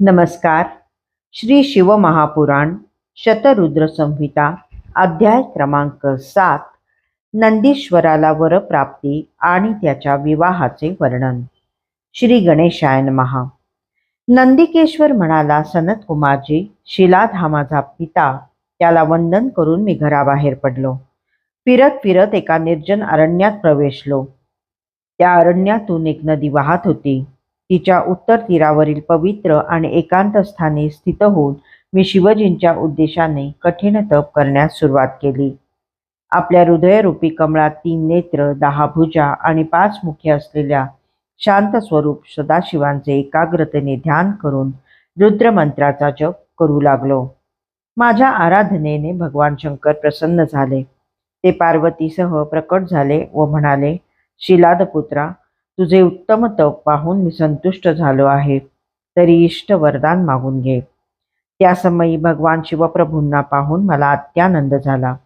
नमस्कार. श्री शिवमहापुराण शतरुद्र संहिता अध्याय क्रमांक सात नंदीश्वराला वरप्राप्ती आणि त्याच्या विवाहाचे वर्णन. श्री गणेशायन महा नंदिकेश्वर म्हणाला सनत कुमारजी शिलाद माझा पिता त्याला वंदन करून मी घराबाहेर पडलो. फिरत फिरत एका निर्जन अरण्यात प्रवेशलो. त्या अरण्यातून एक नदी वाहत होती. तिच्या उत्तर तीरावरील पवित्र आणि एकांत स्थानी स्थित होऊन मी शिवजींच्या उद्देशाने कठीण तप करण्यास सुरुवात केली. आपल्या हृदयरूपी कमळात तीन नेत्र दहा भुजा आणि पाच मुखे असलेल्या शांत स्वरूप सदाशिवांचे एकाग्रतेने ध्यान करून रुद्रमंत्राचा जप करू लागलो. माझ्या आराधनेने भगवान शंकर प्रसन्न झाले. ते पार्वतीसह प्रकट झाले व म्हणाले शिलादपुत्रा तुझे उत्तम तप पाहून मी संतुष्ट झालो आहे. तरी इष्ट वरदान मागून घे. त्या समयी भगवान शिवप्रभूंना पाहून मला अत्यानंद झाला.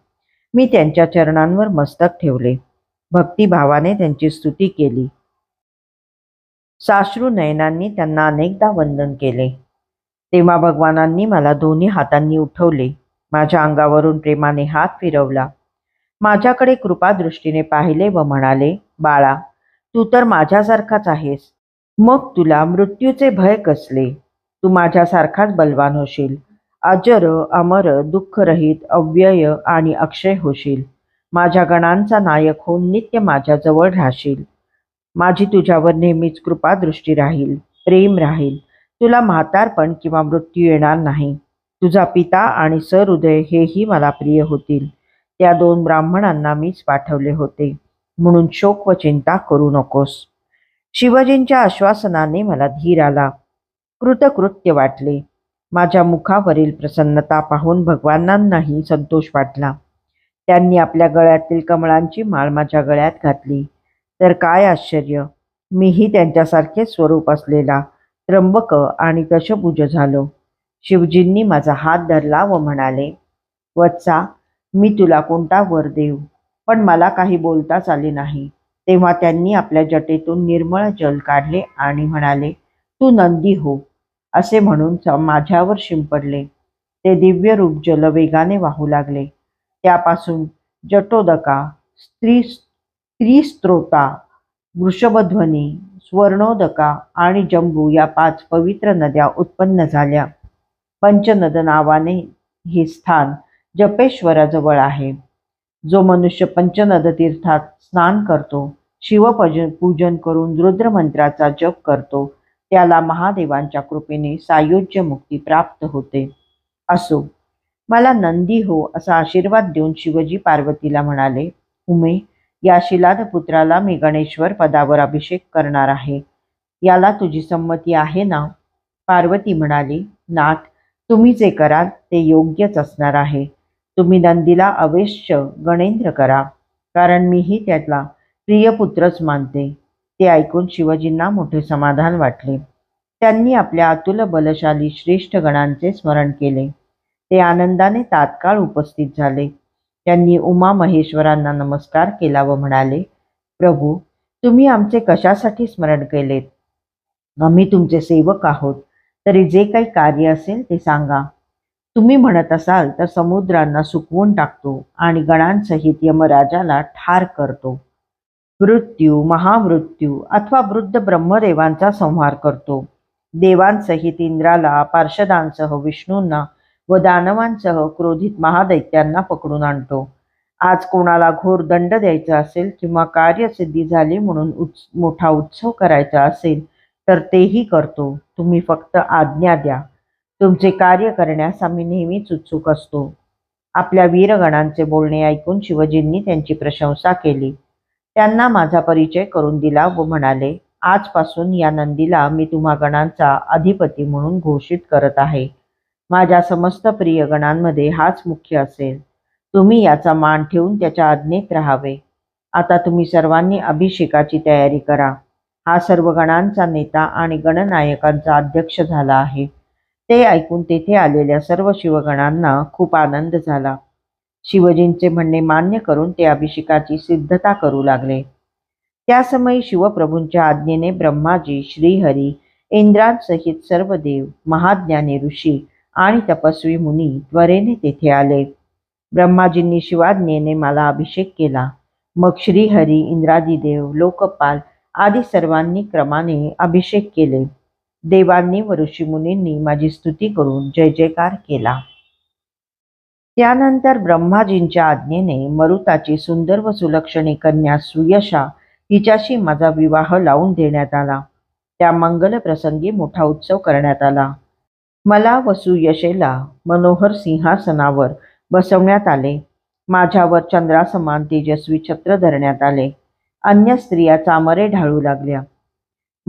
मी त्यांच्या चरणांवर मस्तक ठेवले. भक्तिभावाने त्यांची स्तुती केली. साश्रू नयनांनी त्यांना अनेकदा वंदन केले. तेव्हा भगवानांनी मला दोन्ही हातांनी उठवले. माझ्या अंगावरून प्रेमाने हात फिरवला. माझ्याकडे कृपादृष्टीने पाहिले व म्हणाले बाळा तू तर माझ्यासारखाच आहेस. मग तुला मृत्यूचे भय कसले? तू माझ्यासारखाच बलवान होशील. अजर अमर दुःखरहित अव्यय आणि अक्षय होशील. माझ्या गणांचा नायक होऊन नित्य माझ्याजवळ राहशील. माझी तुझ्यावर नेहमीच कृपादृष्टी राहील प्रेम राहील. तुला म्हातारपण किंवा मृत्यू येणार नाही. तुझा पिता आणि सहृदय हेही मला प्रिय होतील. त्या दोन ब्राह्मणांना मीच पाठवले होते. म्हणून शोक व चिंता करू नकोस. शिवजींच्या आश्वासनाने मला धीर आला. कृतकृत्य वाटले. माझ्या मुखावरील प्रसन्नता पाहून भगवानांनाही संतोष वाटला. त्यांनी आपल्या गळ्यातील कमळांची माळ माझ्या गळ्यात घातली. तर काय आश्चर्य! मीही त्यांच्यासारखे स्वरूप असलेला त्र्यंबक आणि दशभुज झालो. शिवजींनी माझा हात धरला व म्हणाले वत्सा मी तुला कोणता वर देऊ? पण मला काही बोलताच आले नाही. तेव्हा त्यांनी आपल्या जटेतून निर्मळ जल काढले आणि म्हणाले तू नंदी हो असे म्हणून स- माझ्यावर शिंपडले. ते दिव्य रूप जल वेगाने वाहू लागले. त्यापासून जटोदका स्त्री स्त्री स्त्रोता वृषभध्वनी स्वर्णोदका आणि जंबू या पाच पवित्र नद्या उत्पन्न झाल्या. पंचनद नावाने हे स्थान जपेश्वराजवळ आहे. जो मनुष्य पंचनद तीर्थात स्नान करतो शिवपूजन पूजन करून रुद्रमंत्राचा जप करतो त्याला महादेवांच्या कृपेने सायुज्य मुक्ती प्राप्त होते. असो मला नंदी हो असा आशीर्वाद देऊन शिवजी पार्वतीला म्हणाले उमे या शिलाद पुत्राला मी गणेश्वर पदावर अभिषेक करणार आहे. याला तुझी संमती आहे ना? पार्वती म्हणाली नाथ तुम्ही जे कराल ते योग्यच असणार आहे. तुम्ही नंदीला अवेश्य गणेंद्र करा कारण मीही त्यातला प्रियपुत्रच मानते. ते ऐकून शिवजींना मोठे समाधान वाटले. त्यांनी आपल्या अतुल बलशाली श्रेष्ठ गणांचे स्मरण केले. ते आनंदाने तात्काळ उपस्थित झाले. त्यांनी उमा महेश्वरांना नमस्कार केला व म्हणाले प्रभू तुम्ही आमचे कशासाठी स्मरण केलेत? आम्ही तुमचे सेवक आहोत. तरी जे काही कार्य असेल ते सांगा. तुम्ही म्हणत असाल तर समुद्रांना सुकवून टाकतो आणि गणांसहित यमराजाला ठार करतो. मृत्यू महामृत्यू अथवा वृद्ध ब्रह्मदेवांचा संहार करतो. देवांसहित इंद्राला पार्षदांसह विष्णूंना व दानवांसह क्रोधित महादैत्यांना पकडून आणतो. आज कोणाला घोर दंड द्यायचा असेल किंवा कार्यसिद्धी झाली म्हणून उत्स मोठा उत्सव करायचा असेल तर तेही करतो. तुम्ही फक्त आज्ञा द्या. तुमचे कार्य करण्यास आम्ही नेहमीच उत्सुक असतो. आपल्या वीरगणांचे बोलणे ऐकून शिवजींनी त्यांची प्रशंसा केली. त्यांना माझा परिचय करून दिला व म्हणाले आजपासून या नंदीला मी तुम्हा गणांचा अधिपती म्हणून घोषित करत आहे. माझ्या समस्त प्रिय गणांमध्ये हाच मुख्य असेल. तुम्ही याचा मान ठेवून त्याच्या आज्ञेत राहावे. आता तुम्ही सर्वांनी अभिषेकाची तयारी करा. हा सर्व गणांचा नेता आणि गणनायकांचा अध्यक्ष झाला आहे. ते ऐकून तेथे आलेल्या सर्व शिवगणांना खूप आनंद झाला. शिवजींचे म्हणणे मान्य करून ते अभिषेकाची सिद्धता करू लागले. त्या समयी शिवप्रभूंच्या आज्ञेने ब्रह्माजी श्रीहरी इंद्रांसहित सर्व देव महाज्ञानी ऋषी आणि तपस्वी मुनी त्वरेने तेथे आले. ब्रह्माजींनी शिवाज्ञेने मला अभिषेक केला. मग श्रीहरी इंद्रादिदेव लोकपाल आदी सर्वांनी क्रमाने अभिषेक केले. देवांनी व ऋषीमुनींनी माझी स्तुती करून जय जयकार केला. त्यानंतर ब्रह्माजींच्या आज्ञेने मरुताची सुंदर व सुलक्षणी कन्या सुयशा हिच्याशी माझा विवाह लावून देण्यात आला. त्या मंगल प्रसंगी मोठा उत्सव करण्यात आला. मला व सुयशेला मनोहर सिंहासनावर बसवण्यात आले. माझ्यावर चंद्रासमान तेजस्वी छत्र धरण्यात आले. अन्य स्त्रिया चामरे ढाळू लागल्या.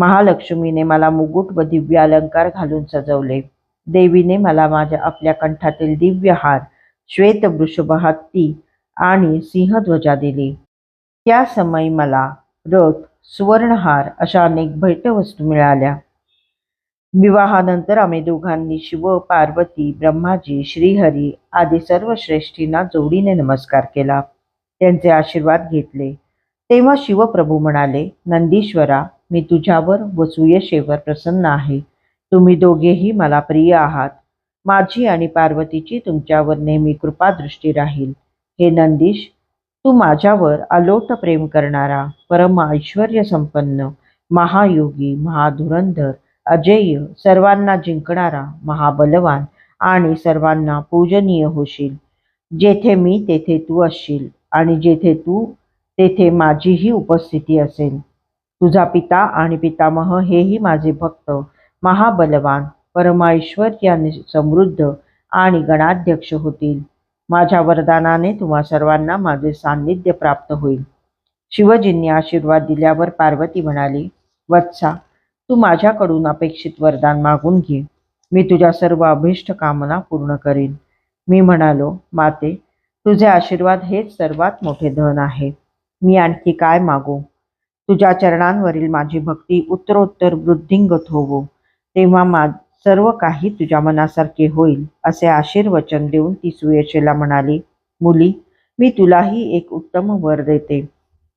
महालक्ष्मीने मला मुकुट व दिव्य अलंकार घालून सजवले. देवीने मला माझ्या आपल्या कंठातील दिव्य हार श्वेत वृषभ हत्ती आणि सिंहध्वजा दिली. त्या समयी मला रथ सुवर्णहार अशा अनेक भेटवस्तू मिळाल्या. विवाहानंतर आम्ही दोघांनी शिव पार्वती ब्रह्माजी श्रीहरी आदी सर्व श्रेष्ठींना जोडीने नमस्कार केला. त्यांचे आशीर्वाद घेतले. तेव्हा शिवप्रभू म्हणाले नंदीश्वरा मी तुझ्यावर व सुयशेवर प्रसन्न आहे. तुम्ही दोघेही मला प्रिय आहात. माझी आणि पार्वतीची तुमच्यावर नेहमी कृपादृष्टी राहील. हे नंदीश तू माझ्यावर अलोट प्रेम करणारा परम ऐश्वर संपन्न महायोगी महाधुरंधर अजेय सर्वांना जिंकणारा महाबलवान आणि सर्वांना पूजनीय होशील. जेथे मी तेथे तू असशील आणि जेथे तू तेथे माझीही उपस्थिती असेल. तुझा पिता आणि पितामह हेही माझे भक्त महाबलवान परमाऐश्वर्याने समृद्ध आणि गणाध्यक्ष होतील. माझ्या वरदानाने तुम्हा सर्वांना माझे सान्निध्य प्राप्त होईल. शिवजींनी आशीर्वाद दिल्यावर पार्वती म्हणाली वत्सा तू माझ्याकडून अपेक्षित वरदान मागून घे. मी तुझ्या सर्व अभिष्ट कामना पूर्ण करीन. मी म्हणालो माते तुझे आशीर्वाद हेच सर्वात मोठे धन आहे. मी आणखी काय मागू? तुझ्या चरणांवरील माझी भक्ती उत्तरोत्तर वृद्धिंगत होवो. तेव्हा मा सर्व काही तुझ्या मनासारखे होईल असे आशीर्वचन देऊन ती सुयशेला म्हणाली मुली मी तुलाही एक उत्तम वर देते.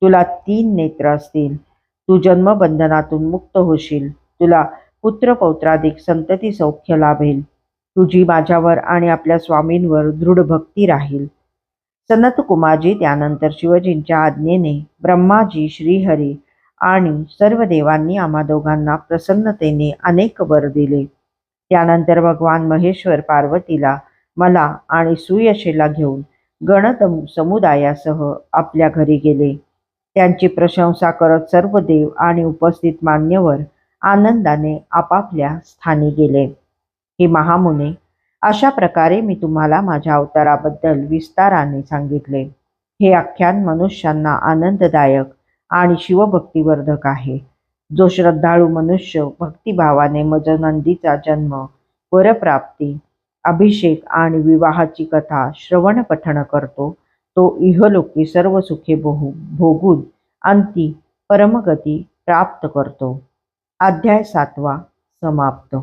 तुला तीन नेत्र असतील. तू जन्मबंधनातून मुक्त होशील. तुला पुत्र पौत्राधिक संतती सौख्य लाभेल. तुझी माझ्यावर आणि आपल्या स्वामींवर दृढ भक्ती राहील. सनत कुमारजी त्यानंतर शिवजींच्या आज्ञेने ब्रह्माजी श्रीहरी आणि सर्व देवांनी आम्हा दोघांना प्रसन्नतेने अनेक वर दिले. त्यानंतर भगवान महेश्वर पार्वतीला मला आणि सुयशेला घेऊन गणत समुदायासह आपल्या घरी गेले. त्यांची प्रशंसा करत सर्व देव आणि उपस्थित मान्यवर आनंदाने आपापल्या स्थानी गेले. हे महामुने अशा प्रकारे मी तुम्हाला माझ्या अवताराबद्दल विस्ताराने सांगितले. हे आख्यान मनुष्यांना आनंददायक आणि शिवभक्तिवर्धक आहे. जो श्रद्धाळू मनुष्य भक्तिभावाने मजनंदीचा जन्म वरप्राप्ती अभिषेक आणि विवाहाची कथा श्रवण पठण करतो तो इहलोकी सर्व सुखे बहु भोगून अंती परमगती प्राप्त करतो. अध्याय सातवा समाप्त.